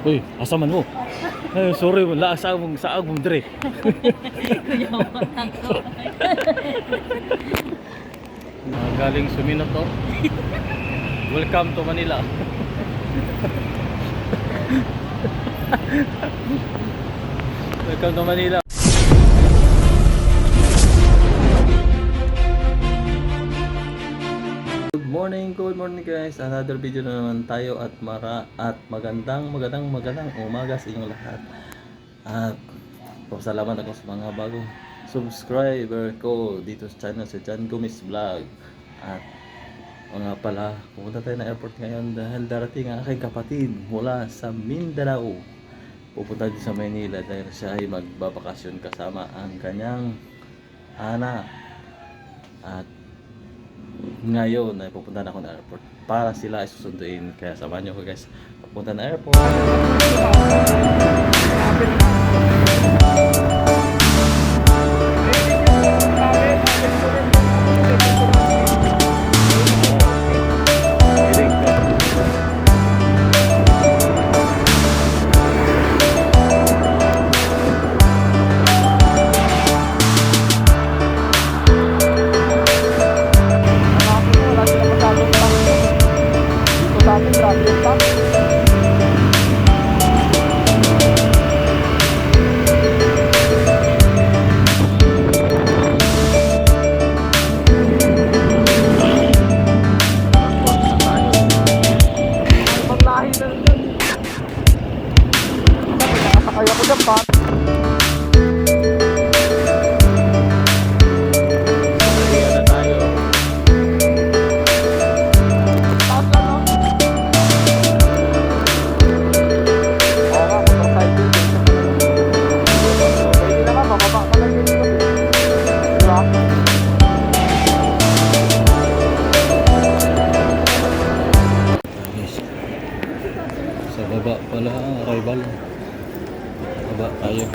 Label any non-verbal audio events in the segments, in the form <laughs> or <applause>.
Uy, asa man mo? Ay, sorry, wala sa mong sa mong dire. Ah, galing Suminot to. Welcome to Manila. Welcome to Manila. Good morning, good morning guys. Another video na naman tayo at mara at magandang magandang magandang umaga sa inyong lahat. At pasalamat ako sa mga bagong subscriber ko dito sa channel sa John Gomez Vlog. At mga pala, pupunta tayo na airport ngayon dahil darating ang aking kapatid mula sa Mindanao. Pupunta din sa Maynila dahil siya ay magbabakasyon kasama ang kanyang anak. At ngayon ay pupunta na ako ng airport para sila susunduin. Kaya samahan niyo ko guys. Pupunta na airport. Ayan pala ang arrival. Baba tayo.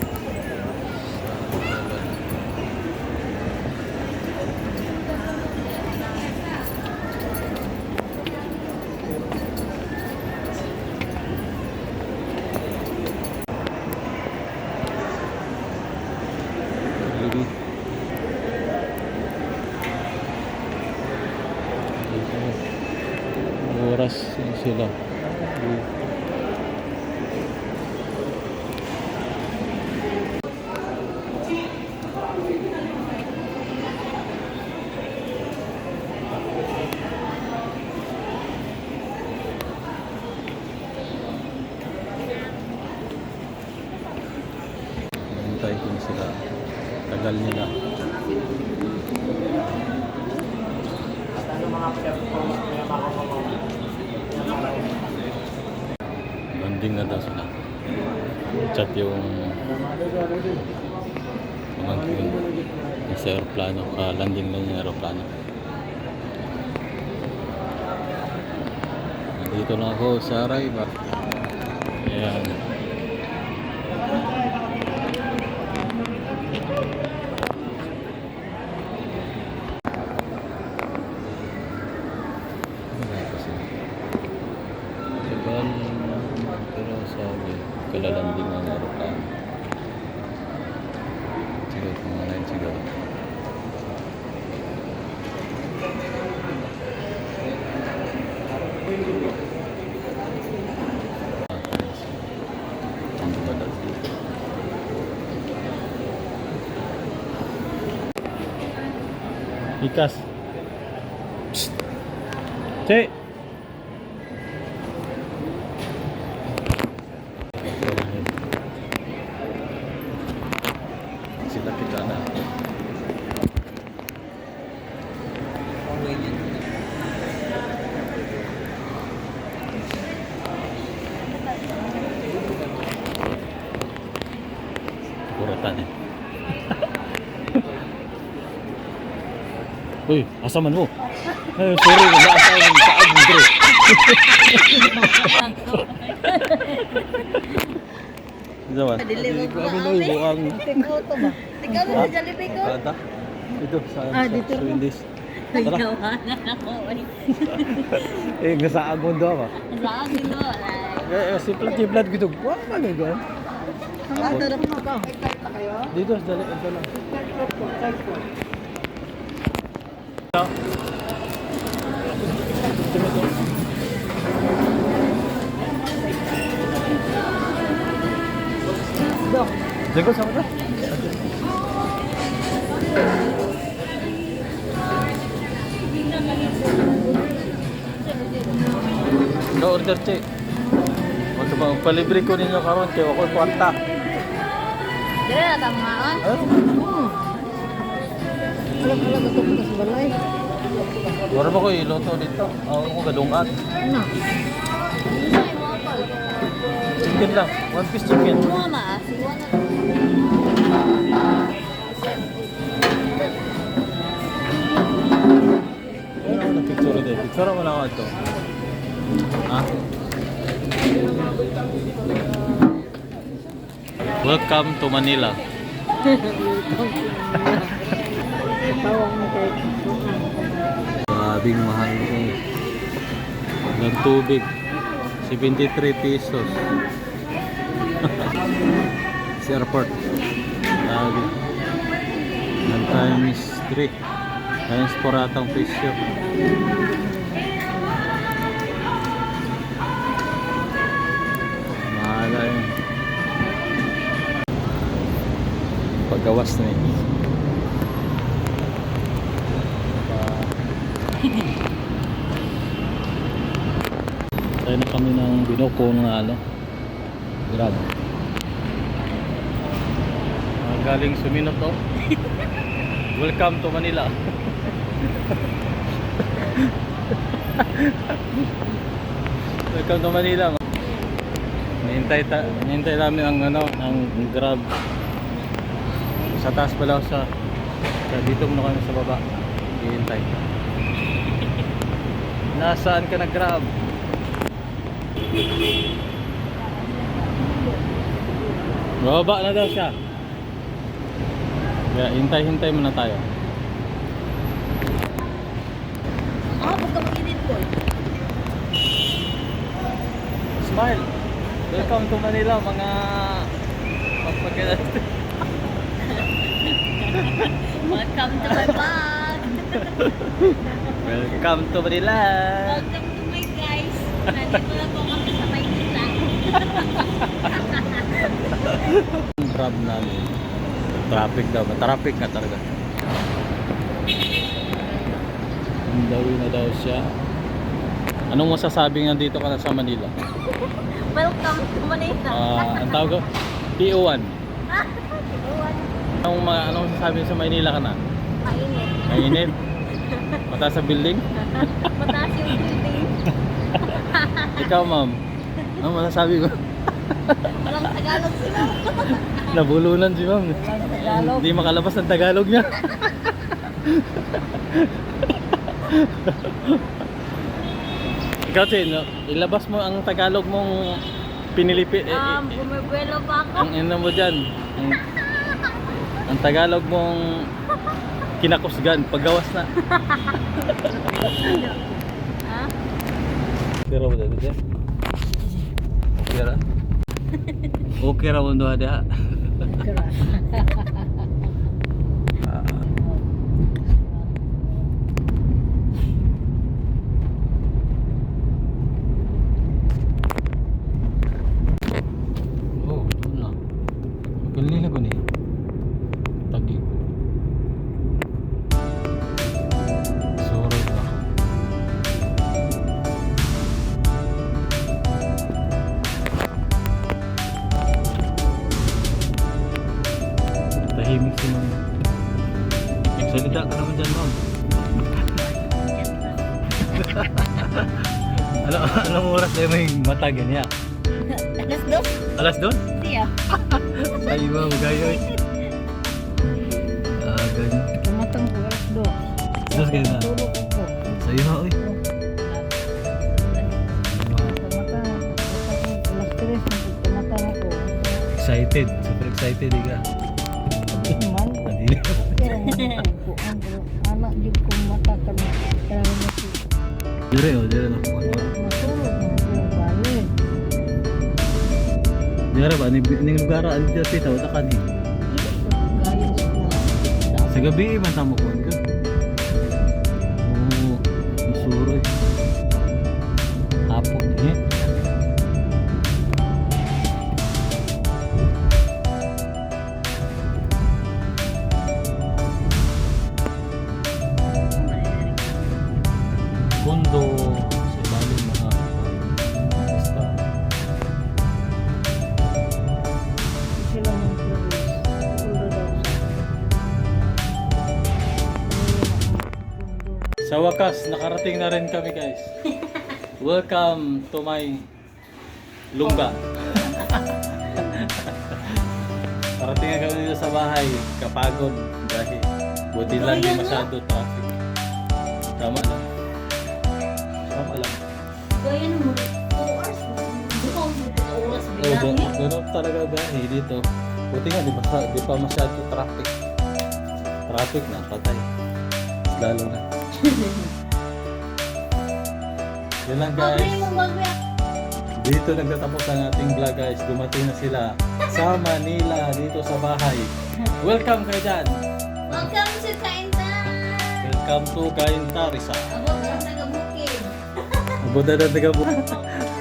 Oras sila. Tagal nila. Landing na daw sila. Chat yung pamangkin sa aeroplano. Ah, landing na yung aeroplano. Nandito lang ako sa arrival. Ayan. lalambingan ng aeroplano. Sigaw ko nga na yung sigaw. Ikas. Cek. Eh. <laughs> Uy, asa man mo? Ay, sorry, wala sa akin sa akin bro. Zaman. Deliver ko na, ate. buang Ikaw to ba? Ikaw na sa Jollibee ko? Sa Ah, dito na. Wendy's. Tara. <laughs> Eh, nasa agon daw. Sa akin do. Ay. eh, simple blood gitu. Wah, ano ba? Ah, darap mo ka. Dito, dali, ito lang. Jago sama ka? No order che. Wala ba palibre ko ninyo karon kay ako kwarta. Dire na tamaan. Eh? Alam alam ito ko sa balay. Wala ba ko iloto dito? Ako ko gadungat. Ano? Chicken lang, one piece chicken. Mo ma, siwa na. Ano ako ng picture din? Picture mo lang ako ito. Welcome to Manila. Grabing mahal ko. Ng tubig. 73 pesos. <laughs> sa airport. Grabe. Ng times 3. Times 4 atang. Mahala Paggawas na yun. Tayo na kami ng binukong na ano. Grab. Ah, galing Suminot to. <laughs> Welcome to Manila. <laughs> Welcome to Manila. Nihintay, ta nihintay namin ang ano, ang Grab. Sa taas pala sa, sa dito muna kami sa baba. Hihintay. Nasaan ka na Grab? Bababa na daw siya. Kaya hintay-hintay muna tayo. Ah, pagka mag-edit ko. Smile! Welcome to Manila mga pagpagkalat. Welcome to my vlog. Welcome to Manila! Welcome to my guys. Nandito na po kami sa Maynila. Ang grab namin. Traffic daw. Traffic na talaga. Dawi na daw siya. Anong masasabi nga dito ka na sa Manila? Welcome to Manila. Ah, ang tawag ko? PO1. <laughs> Anong, ma- anong masasabi sa Manila ka na? Mainit. Mainit? <laughs> Mataas sa building? <laughs> Mataas yung building. <laughs> Ikaw ma'am. Ano masasabi ko? Walang Tagalog sila. Nabulunan si ma'am. Tagalog. Hindi makalabas ng Tagalog niya. Ikaw, Chin, no? ilabas mo ang Tagalog mong pinilipi. eh, Um, bumibuelo pa ako. ang ina mo dyan. Ang, ang Tagalog mong kinakusgan, paggawas na. Ha? <laughs> Pero mo dito dyan? Okay ra? Okay ra mo doon ada. Oh, na may mata ganyan? Alas dos? Alas doon? Siya. <laughs> Ay, ma'am, gayoy. Ah, ganyan. Tumatang ko alas dos. Dos kayo na. Tres. Tumatang ako. Excited. Super excited, ika. Man. Ko. Anak di ko mata kami. Kaya. Dire, oh, dire na. Diyara ba? Ning lugar ang dito tita, wala ka di. Sa gabi, man tamo ko. Oo, masuroy. Sa wakas, nakarating na rin kami guys. <laughs> Welcome to my lungga. Parating <laughs> na kami dito sa bahay, kapagod dahil buti lang di masyado traffic. Tama lang. Tama lang. Gaya mo, 2 hours. Mo oras bilang eh. ganun talaga gahi dito. Buti nga di, masa- di pa masyado traffic. Traffic na, patay. Lalo na. <laughs> Yun lang guys. Dito nagtatapos ang ating vlog guys. Dumating na sila sa <laughs> Manila dito sa bahay. Welcome kayo dyan. Welcome to Kainta. Welcome to Kainta Rizal. Abot ang taga-bukid. Buda na taga <laughs>